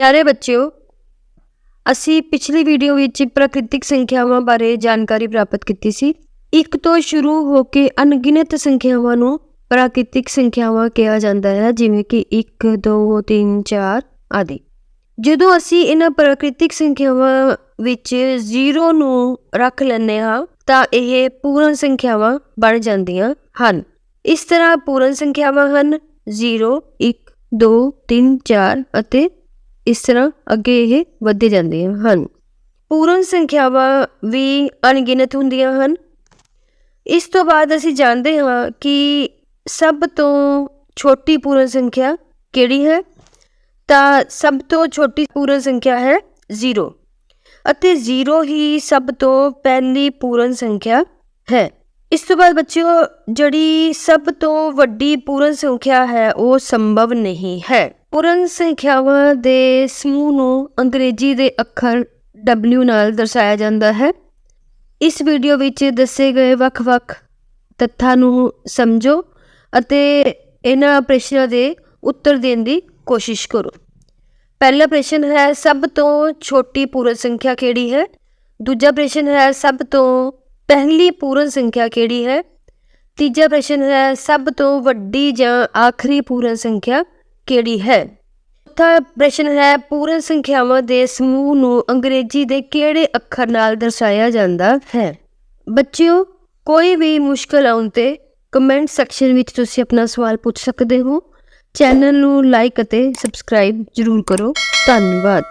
ਪਿਆਰੇ ਬੱਚਿਓ, ਅਸੀਂ ਪਿਛਲੀ ਵੀਡੀਓ ਵਿੱਚ ਪ੍ਰਕਿਰਤਿਕ ਸੰਖਿਆਵਾਂ ਬਾਰੇ ਜਾਣਕਾਰੀ ਪ੍ਰਾਪਤ ਕੀਤੀ ਸੀ। ਇੱਕ ਤੋਂ ਸ਼ੁਰੂ ਹੋ ਕੇ ਅਣਗਿਣਤ ਸੰਖਿਆਵਾਂ ਨੂੰ ਪ੍ਰਾਕ੍ਰਿਤਿਕ ਸੰਖਿਆਵਾਂ ਕਿਹਾ ਜਾਂਦਾ ਹੈ, ਜਿਵੇਂ ਕਿ 1 2 3 4 ਆਦਿ। ਜਦੋਂ ਅਸੀਂ ਇਹਨਾਂ ਪ੍ਰਾਕ੍ਰਿਤਿਕ ਸੰਖਿਆਵਾਂ ਵਿੱਚ 0 ਨੂੰ ਰੱਖ ਲੈਂਦੇ ਹਾਂ, ਤਾਂ ਇਹ ਪੂਰਨ ਸੰਖਿਆਵਾਂ ਬਣ ਜਾਂਦੀਆਂ ਹਨ। ਇਸ ਤਰ੍ਹਾਂ ਪੂਰਨ ਸੰਖਿਆਵਾਂ ਹਨ 0 1 2 3 4 ਅਤੇ ਇਸ ਤਰ੍ਹਾਂ ਅੱਗੇ ਇਹ ਵਧਦੇ ਜਾਂਦੇ ਹਨ। ਪੂਰਨ ਸੰਖਿਆਵਾਂ ਵੀ ਅਣਗਿਣਤ ਹੁੰਦੀਆਂ ਹਨ। ਇਸ ਤੋਂ ਬਾਅਦ ਅਸੀਂ ਜਾਣਦੇ ਹਾਂ ਕਿ ਸਭ ਤੋਂ ਛੋਟੀ ਪੂਰਨ ਸੰਖਿਆ ਕਿਹੜੀ ਹੈ? ਤਾਂ ਸਭ ਤੋਂ ਛੋਟੀ ਪੂਰਨ ਸੰਖਿਆ ਹੈ 0 ਅਤੇ 0 ਹੀ ਸਭ ਤੋਂ ਪਹਿਲੀ ਪੂਰਨ ਸੰਖਿਆ ਹੈ। ਇਸ ਤੋਂ ਬਾਅਦ ਬੱਚਿਓ, ਜਿਹੜੀ ਸਭ ਤੋਂ ਵੱਡੀ ਪੂਰਨ ਸੰਖਿਆ ਹੈ, ਉਹ ਸੰਭਵ ਨਹੀਂ ਹੈ। ਪੂਰਨ ਸੰਖਿਆਵਾਂ ਦੇ ਸਮੂਹ ਨੂੰ ਅੰਗਰੇਜ਼ੀ ਦੇ ਅੱਖਰ W ਨਾਲ ਦਰਸਾਇਆ ਜਾਂਦਾ ਹੈ। ਇਸ ਵੀਡੀਓ ਵਿੱਚ ਦੱਸੇ ਗਏ ਵੱਖ-ਵੱਖ ਤੱਥਾਂ ਨੂੰ ਸਮਝੋ ਅਤੇ ਇਹਨਾਂ ਪ੍ਰਸ਼ਨਾਂ ਦੇ ਉੱਤਰ ਦੇਣ ਦੀ ਕੋਸ਼ਿਸ਼ ਕਰੋ। ਪਹਿਲਾ ਪ੍ਰਸ਼ਨ ਹੈ, ਸਭ ਤੋਂ ਛੋਟੀ ਪੂਰਨ ਸੰਖਿਆ ਕਿਹੜੀ ਹੈ? ਦੂਜਾ ਪ੍ਰਸ਼ਨ ਹੈ, ਸਭ ਤੋਂ ਪਹਿਲੀ ਪੂਰਨ ਸੰਖਿਆ ਕਿਹੜੀ ਹੈ? ਤੀਜਾ ਪ੍ਰਸ਼ਨ ਹੈ, ਸਭ ਤੋਂ ਵੱਡੀ ਜਾਂ ਆਖਰੀ ਪੂਰਨ ਸੰਖਿਆ ਕਿਹੜੀ ਹੈ? ਚੌਥਾ ਪ੍ਰਸ਼ਨ ਹੈ, ਪੂਰਨ ਸੰਖਿਆਵਾਂ ਦੇ ਸਮੂਹ ਨੂੰ ਅੰਗਰੇਜ਼ੀ ਦੇ ਕਿਹੜੇ ਅੱਖਰ ਨਾਲ ਦਰਸਾਇਆ ਜਾਂਦਾ ਹੈ? ਬੱਚਿਓ, ਕੋਈ ਵੀ ਮੁਸ਼ਕਲ ਆਉਣ ਤੇ ਕਮੈਂਟ ਸੈਕਸ਼ਨ ਵਿੱਚ ਤੁਸੀਂ ਆਪਣਾ ਸਵਾਲ ਪੁੱਛ ਸਕਦੇ ਹੋ। ਚੈਨਲ ਨੂੰ ਲਾਈਕ ਅਤੇ ਸਬਸਕ੍ਰਾਈਬ ਜ਼ਰੂਰ ਕਰੋ। ਧੰਨਵਾਦ।